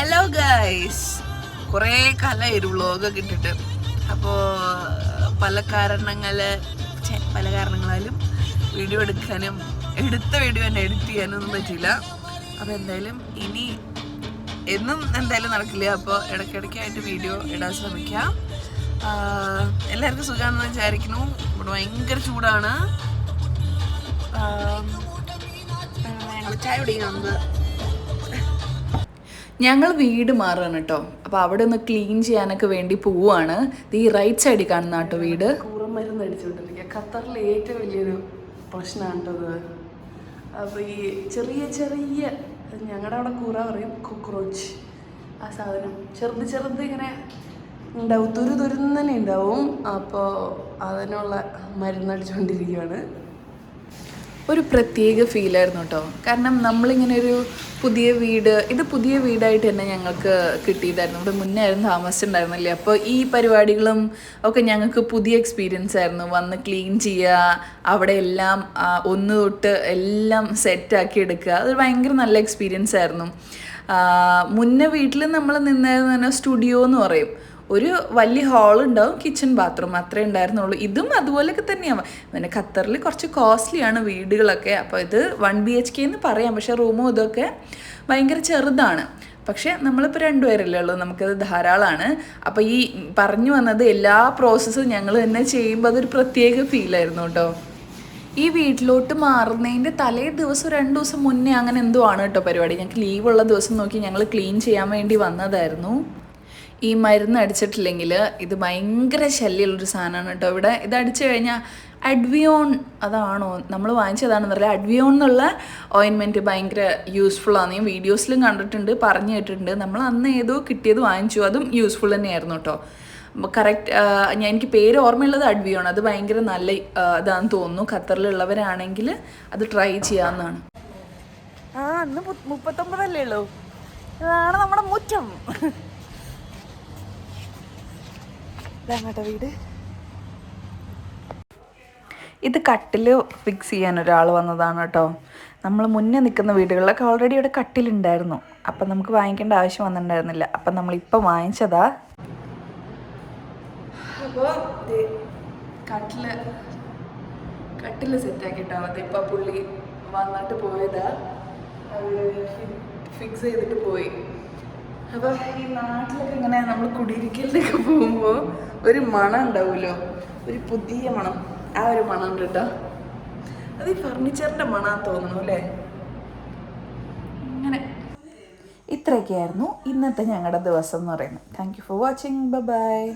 Hello guys കുറേ കാലമായി ഒരു വ്ളോഗൊക്കെ ഇട്ടിട്ട് അപ്പോൾ പല കാരണങ്ങൾ പല കാരണങ്ങളാലും വീഡിയോ എടുക്കാനും എടുത്ത വീഡിയോ തന്നെ എഡിറ്റ് ചെയ്യാനും ഒന്നും പറ്റില്ല അപ്പോൾ എന്തായാലും ഇനി എന്നും എന്തായാലും നടക്കില്ല അപ്പോൾ ഇടയ്ക്കിടയ്ക്കായിട്ട് വീഡിയോ ഇടാൻ ശ്രമിക്കാം എല്ലാവർക്കും സുഖമാണെന്ന് വിചാരിക്കുന്നു ഇവിടെ ഭയങ്കര ചൂടാണ് ചായ കുടിക്കുന്നത് ഞങ്ങൾ വീട് മാറുകയാണ് കേട്ടോ. അപ്പോൾ അവിടെ ഒന്ന് ക്ലീൻ ചെയ്യാനൊക്കെ വേണ്ടി പോവാണ്. ഈ റൈറ്റ് സൈഡിൽ കാണുന്ന കേട്ടോ വീട്. മരുന്ന് ഖത്തറിലെ ഏറ്റവും വലിയൊരു പ്രശ്നമാണ് അപ്പോൾ ഈ ചെറിയ ചെറിയ ഞങ്ങളുടെ അവിടെ കൂറ പറയും കോക്രോച്ച് ആ സാധനം ചെറുത് ചെറുത് ഇങ്ങനെ ഉണ്ടാവും. തുരു തുരുന്നനെ ഉണ്ടാവും. അപ്പോൾ അതിനുള്ള മരുന്നടിച്ചുകൊണ്ടിരിക്കുകയാണ് ഒരു പ്രത്യേക ഫീലായിരുന്നു കേട്ടോ കാരണം നമ്മളിങ്ങനെ ഒരു പുതിയ വീട് ഇത് പുതിയ വീടായിട്ട് തന്നെ ഞങ്ങൾക്ക് കിട്ടിയതായിരുന്നു. ഇവിടെ മുന്നേ ആയിരുന്നു താമസിച്ചിട്ടുണ്ടായിരുന്നില്ലേ? അപ്പോൾ ഈ പരിപാടികളും ഒക്കെ ഞങ്ങൾക്ക് പുതിയ എക്സ്പീരിയൻസ് ആയിരുന്നു. വന്ന് ക്ലീൻ ചെയ്യുക അവിടെ എല്ലാം ഒന്ന് തൊട്ട് എല്ലാം സെറ്റാക്കി എടുക്കുക. അതൊരു ഭയങ്കര നല്ല എക്സ്പീരിയൻസ് ആയിരുന്നു. മുന്നേ വീട്ടിൽ നമ്മൾ നിന്നായിരുന്നു സ്റ്റുഡിയോ എന്ന് പറയും. ഒരു വലിയ ഹാൾ ഉണ്ടാവും കിച്ചൺ ബാത്റൂം അത്രേ ഉണ്ടായിരുന്നുള്ളൂ. ഇതും അതുപോലെയൊക്കെ തന്നെയാണ് പിന്നെ ഖത്തറിൽ കുറച്ച് കോസ്റ്റ്ലിയാണ് വീടുകളൊക്കെ. അപ്പോൾ ഇത് വൺ ബി എച്ച് കെ എന്ന് പറയാം. പക്ഷേ റൂമും ഇതൊക്കെ ഭയങ്കര ചെറുതാണ്. പക്ഷേ നമ്മളിപ്പോൾ രണ്ടുപേരല്ലേ ഉള്ളൂ. നമുക്കത് ധാരാളമാണ് അപ്പോൾ ഈ പറഞ്ഞു വന്നത് എല്ലാ പ്രോസസ്സും ഞങ്ങൾ തന്നെ ചെയ്യുമ്പോൾ അതൊരു പ്രത്യേക ഫീലായിരുന്നു കേട്ടോ. ഈ വീട്ടിലോട്ട് മാറുന്നതിന്റെ തലേ ദിവസം രണ്ട് ദിവസം മുന്നേ അങ്ങനെ എന്തോ ആണ് കേട്ടോ പരിപാടി. ഞങ്ങൾക്ക് ലീവുള്ള ദിവസം നോക്കി ഞങ്ങൾ ക്ലീൻ ചെയ്യാൻ വേണ്ടി വന്നതായിരുന്നു. ഈ മരുന്ന് അടിച്ചിട്ടില്ലെങ്കിൽ ഇത് ഭയങ്കര ശല്യമുള്ളൊരു സാധനമാണ് കേട്ടോ. ഇവിടെ ഇത് അടിച്ചു കഴിഞ്ഞാൽ അഡ്വിയോൺ അതാണോ? നമ്മൾ വാങ്ങിച്ചതാണെന്ന് അറിയില്ല. അഡ്വിയോൺ എന്നുള്ള ഓയിൻമെന്റ് ഭയങ്കര യൂസ്ഫുൾ ആണ്. ഞാൻ വീഡിയോസിലും കണ്ടിട്ടുണ്ട് പറഞ്ഞു കേട്ടിട്ടുണ്ട്. നമ്മൾ അന്ന് ഏതോ കിട്ടിയത് വാങ്ങിച്ചു. അതും യൂസ്ഫുൾ തന്നെയായിരുന്നു കേട്ടോ. കറക്റ്റ് ഞാൻ എനിക്ക് പേര് ഓർമ്മയുള്ളത് അഡ്വിയോൺ. അത് ഭയങ്കര നല്ല ഇതാണെന്ന് തോന്നുന്നു. ഖത്തറിലുള്ളവരാണെങ്കിൽ അത് ട്രൈ ചെയ്യാവുന്നതാണ്. ആ അന്ന് മുപ്പത്തൊമ്പതല്ലേ ഉള്ളൂ. ഇതാണ് നമ്മുടെ മുറ്റം. ഇതാങ്ങട്ടെ വീട്? ഇത് കട്ടിൽ ഫിക്സ് ചെയ്യാൻ ഒരാൾ വന്നതാണ് കേട്ടോ നമ്മൾ മുന്നേ നിൽക്കുന്ന വീടുകളിലൊക്കെ ഓൾറെഡി ഇവിടെ കട്ടിലുണ്ടായിരുന്നു. അപ്പം നമുക്ക് വാങ്ങിക്കേണ്ട ആവശ്യം വന്നിട്ടുണ്ടായിരുന്നില്ല. അപ്പം നമ്മളിപ്പോൾ വാങ്ങിച്ചതാ. അപ്പോൾ കട്ടിൽ കട്ടിൽ സെറ്റാക്കിട്ടോ അതിപ്പോൾ പുള്ളി വന്നിട്ട് പോയതാ. ഫിക്സ് ചെയ്തിട്ട് പോയി. അപ്പോൾ ഈ നാട്ടിലൊക്കെ ഇങ്ങനെ നമ്മൾ കുടിയിരിക്കലിനൊക്കെ പോകുമ്പോൾ ഒരു മണം ഉണ്ടാവുമല്ലോ ഒരു പുതിയ മണം. ആ ഒരു മണം ഉണ്ട് കേട്ടോ അത് ഈ ഫർണിച്ചറിന്റെ മണം തോന്നുന്നു അല്ലേ? അങ്ങനെ ഇത്രയൊക്കെയായിരുന്നു ഇന്നത്തെ ഞങ്ങളുടെ ദിവസം എന്ന് പറയുന്നത്. Thank you for watching bye